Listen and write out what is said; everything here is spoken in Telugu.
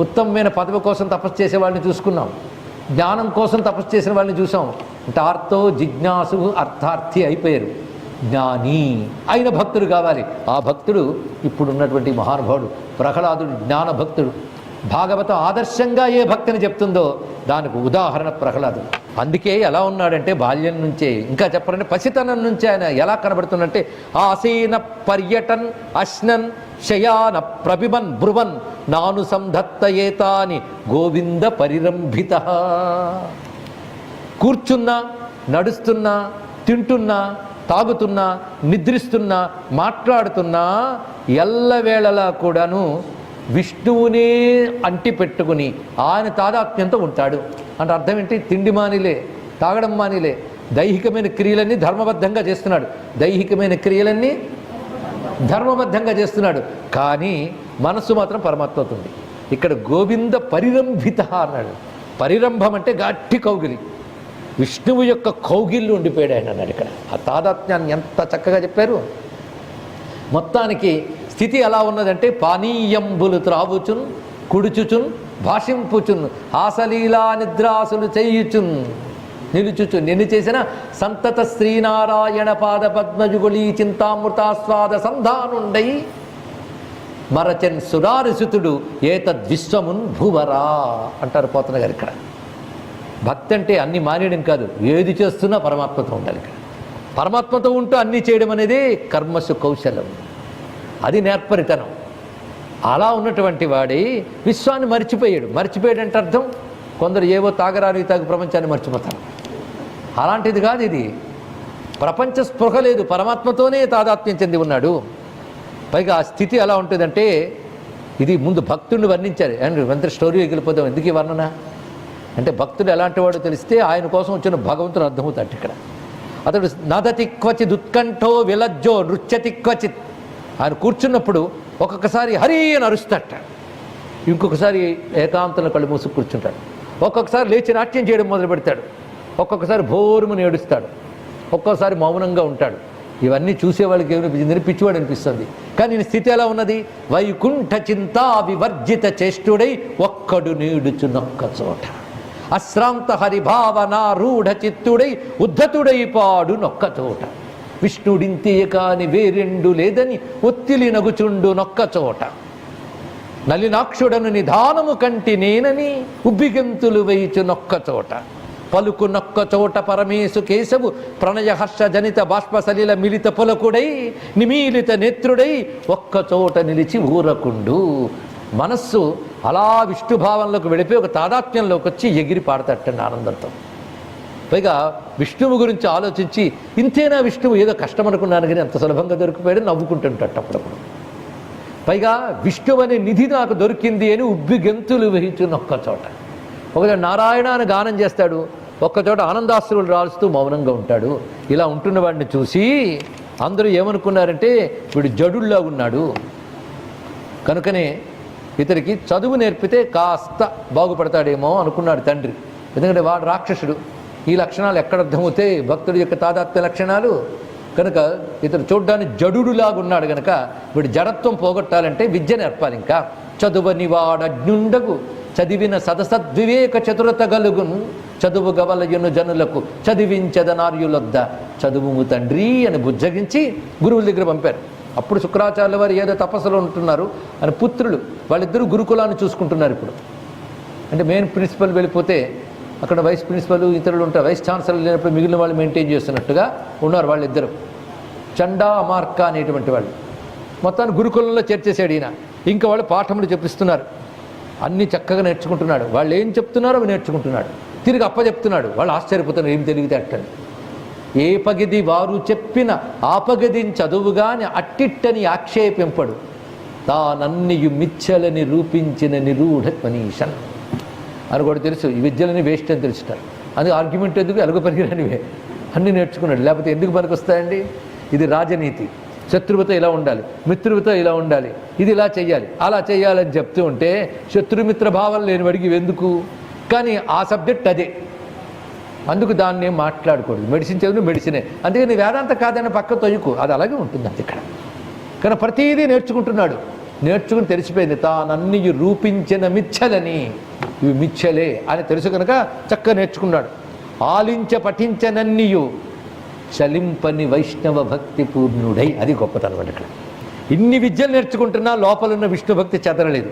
ఉత్తమమైన పదవి కోసం తపస్సు చేసే వాళ్ళని చూసుకున్నాం. జ్ఞానం కోసం తపస్సు చేసిన వాళ్ళని చూసాం. అంటే ఆర్తో జిజ్ఞాసు అర్థార్థి అయిపోయారు. జ్ఞాని అయిన భక్తుడు కావాలి. ఆ భక్తుడు ఇప్పుడున్నటువంటి మహానుభావుడు ప్రహ్లాదుడు జ్ఞాన భక్తుడు. భాగవతం ఆదర్శంగా ఏ భక్తిని చెప్తుందో దానికి ఉదాహరణ ప్రహ్లాదుడు అందుకే ఎలా ఉన్నాడంటే బాల్యం నుంచే ఇంకా చెప్పాలంటే పసితనం నుంచే ఆయన ఎలా కనబడుతుందంటే ఆసీన పర్యటన్ అశ్నన్ శయాన ప్రభిమన్ బ్రువన్ నాను సంధత్తయేతాని గోవింద పరిరంభిత. కూర్చున్నా నడుస్తున్నా తింటున్నా తాగుతున్నా నిద్రిస్తున్నా మాట్లాడుతున్నా ఎల్లవేళలా కూడాను విష్ణువునే అంటి పెట్టుకుని ఆయన తాదాత్మ్యంతో ఉంటాడు. అంటే అర్థం ఏంటి? తిండి మానిలే తాగడం మానిలే దైహికమైన క్రియలన్నీ ధర్మబద్ధంగా చేస్తున్నాడు. దైహికమైన క్రియలన్నీ ధర్మబద్ధంగా చేస్తున్నాడు. కానీ మనస్సు మాత్రం పరమాత్మతో ఉంది ఇక్కడ గోవింద పరిరంభిత అన్నాడు. పరిరంభం అంటే గట్టి కౌగిలి. విష్ణువు యొక్క కౌగిళ్ళు ఉండిపోయాడు ఆయన అన్నాడు ఇక్కడ. ఆ తాదాత్మ్యాన్ని ఎంత చక్కగా చెప్పారు? మొత్తానికి స్థితి ఎలా ఉన్నదంటే పానీయంబులు త్రావుచున్ కుడుచుచున్ భాషింపుచున్ ఆసలీలా నిద్రాసులు చేయుచున్ నిలుచుచు. నిన్ను చేసిన సంతత శ్రీనారాయణ పాద పద్మజుగుళీ చింతామృతాస్వాద సంధానుండై మరచన్ సురారిసుతుడు ఏతద్విశ్వమున్ భూవరా అంటారు పోతన గారు ఇక్కడ. భక్తి అంటే అన్ని మానేయడం కాదు ఏది చేస్తున్నా పరమాత్మతో ఉండాలి ఇక్కడ. పరమాత్మతో ఉంటూ అన్నీ చేయడం అనేది కర్మసు కౌశలం. అది నేర్పరితనం. అలా ఉన్నటువంటి వాడి విశ్వాన్ని మర్చిపోయాడు. మర్చిపోయాడు అంటే అర్థం? కొందరు ఏవో తాగరాని తాగు ప్రపంచాన్ని మర్చిపోతారు. అలాంటిది కాదు ఇది. ప్రపంచ స్పృహ లేదు పరమాత్మతోనే తాదాత్మ్యం చెంది ఉన్నాడు. పైగా ఆ స్థితి ఎలా ఉంటుందంటే ఇది ముందు భక్తుడిని వర్ణించారు. అండ్ ఎంత స్టోరీ వెళ్ళిపోతాం ఎందుకు ఈ వర్ణన? అంటే భక్తుడు ఎలాంటి వాడో తెలిస్తే ఆయన కోసం వచ్చిన భగవంతుడు అర్థమవుతాడు ఇక్కడ. అతడు నదతి క్వచిత్ ఉత్కంఠో విలజ్జో నృత్యతి క్వచిత్. ఆయన కూర్చున్నప్పుడు ఒక్కొక్కసారి హరి అని అరుస్తాట ఇంకొకసారి ఏకాంతంలో కళ్ళు మూసుకు కూర్చుంటాడు. ఒక్కొక్కసారి లేచి నాట్యం చేయడం మొదలు పెడతాడు. ఒక్కొక్కసారి భోరుమని ఏడుస్తాడు. ఒక్కొక్కసారి మౌనంగా ఉంటాడు. ఇవన్నీ చూసేవాళ్ళకి ఏమనిపించింది పిచ్చివాడు అనిపిస్తుంది. కానీ ఈయన స్థితి ఎలా ఉన్నది? వైకుంఠ చింతా వివర్జిత చేష్టుడై ఒక్కడు నీడుచునొక్క చోట. అశ్రాంత హరిభావన రూఢ చిత్తుడై ఉద్ధతుడై పాడు నొక్క చోట. విష్ణుడింతే కాని వేరెండు లేదని ఒత్తిలి నగుచుండు నొక్క చోట. నలినాక్షుడను నిధానము కంటి నేనని ఉబ్బిగెంతులు వేయుచు నొక్క చోట. పలుకునొక్క చోట పరమేశు కేశవు ప్రణయహర్ష జనిత బాష్ప సలిల మిలిత పొలకుడై నిమీలిత నేత్రుడై ఒక్క చోట నిలిచి ఊరకుండు. మనస్సు అలా విష్ణుభావంలోకి వెళ్ళిపోయి ఒక తాదాత్మ్యంలోకి వచ్చి ఎగిరి పాడతట్టండి ఆనందంతో పైగా విష్ణువు గురించి ఆలోచించి ఇంతేనా విష్ణువు? ఏదో కష్టం అనుకున్నాను కానీ అంత సులభంగా దొరికిపోయాడు నవ్వుకుంటుంటాడు అప్పుడప్పుడు పైగా విష్ణువు అనే నిధి నాకు దొరికింది అని ఉబ్బి గెంతులు వహించున్న ఒక్క చోట. ఒకచోట నారాయణ అని గానం చేస్తాడు. ఒక్కచోట ఆనందాశ్రువులు రాలుస్తూ మౌనంగా ఉంటాడు. ఇలా ఉంటున్న వాడిని చూసి అందరూ ఏమనుకున్నారంటే వీడు జడుల్లా ఉన్నాడు. కనుకనే ఇతనికి చదువు నేర్పితే కాస్త బాగుపడతాడేమో అనుకున్నాడు తండ్రి. ఎందుకంటే వాడు రాక్షసుడు. ఈ లక్షణాలు ఎక్కడ అర్థమవుతాయి? భక్తుడి యొక్క తాదాత్మ్య లక్షణాలు? కనుక ఇతడు చూడ్డానికి జడుడులాగా ఉన్నాడు కనుక వీడు జడత్వం పోగొట్టాలంటే విద్య నేర్పాలి ఇంకా చదువని వాడజ్ఞుండగు చదివిన సదసద్వివేక చతురత గలుగును చదువు గవలయును జనులకు చదివించదనార్యులొద్ద. చదువు తండ్రి అని బుజ్జగించి గురువుల దగ్గర పంపారు. అప్పుడు శుక్రాచార్యుల వారు ఏదో తపస్సులో ఉంటున్నారు అని పుత్రులు వాళ్ళిద్దరూ గురుకులాన్ని చూసుకుంటున్నారు ఇప్పుడు. అంటే మెయిన్ ప్రిన్సిపల్ వెళ్ళిపోతే అక్కడ వైస్ ప్రిన్సిపల్ ఇతరులు ఉంటారు. వైస్ ఛాన్సలర్ లేనప్పుడు మిగిలిన వాళ్ళు మెయింటైన్ చేస్తున్నట్టుగా ఉన్నారు వాళ్ళిద్దరు. చండా అమార్క అనేటువంటి వాళ్ళు. మొత్తాన్ని గురుకులంలో చేర్చేశాడు ఈయన. ఇంకా వాళ్ళు పాఠములు చెప్పిస్తున్నారు. అన్నీ చక్కగా నేర్చుకుంటున్నాడు. వాళ్ళు ఏం చెప్తున్నారో అవి నేర్చుకుంటున్నాడు. తిరిగి అప్ప చెప్తున్నాడు వాళ్ళు ఆశ్చర్యపోతున్నారు ఏం తెలివితే అట్టని ఏ పగిది వారు చెప్పిన ఆపగదిని చదువుగాని అట్టిట్టని ఆక్షేపింపడు. తానన్నియు మిచ్చలని రూపించిన నిరూఢ మనీషన్ అని కూడా తెలుసు. ఈ విద్యలని వేస్ట్ అని తెలుసుటారు అది ఆర్గ్యుమెంట్ ఎందుకు? ఎలుగు పనికిరానివే అన్నీ నేర్చుకున్నాడు. లేకపోతే ఎందుకు పనికొస్తాయండి? ఇది రాజనీతి. శత్రువుతో ఇలా ఉండాలి మిత్రుడితో ఇలా ఉండాలి ఇది ఇలా చేయాలి అలా చేయాలని చెప్తూ ఉంటే శత్రుమిత్ర భావం లేని అడిగి ఎందుకు? కానీ ఆ సబ్జెక్ట్ అదే. అందుకు దాన్ని ఏం మాట్లాడకూడదు. మెడిసిన్ చదువు మెడిసినే. అందుకని వేదాంత కాదని పక్క తొయ్యకు. అది అలాగే ఉంటుంది అది ఇక్కడ. కానీ ప్రతిదీ నేర్చుకుంటున్నాడు. నేర్చుకుని తెలిసిపోయింది తానన్ని రూపించిన మిచ్చలని. ఇవి మిచ్చలే అని తెలుసు కనుక చక్కగా నేర్చుకున్నాడు. ఆలించ పఠించనన్నియు. చలింపని వైష్ణవ భక్తి పూర్ణుడై. అది గొప్పతనం అండి ఇక్కడ. ఇన్ని విద్యలు నేర్చుకుంటున్నా లోపలున్న విష్ణు భక్తి చెదరలేదు.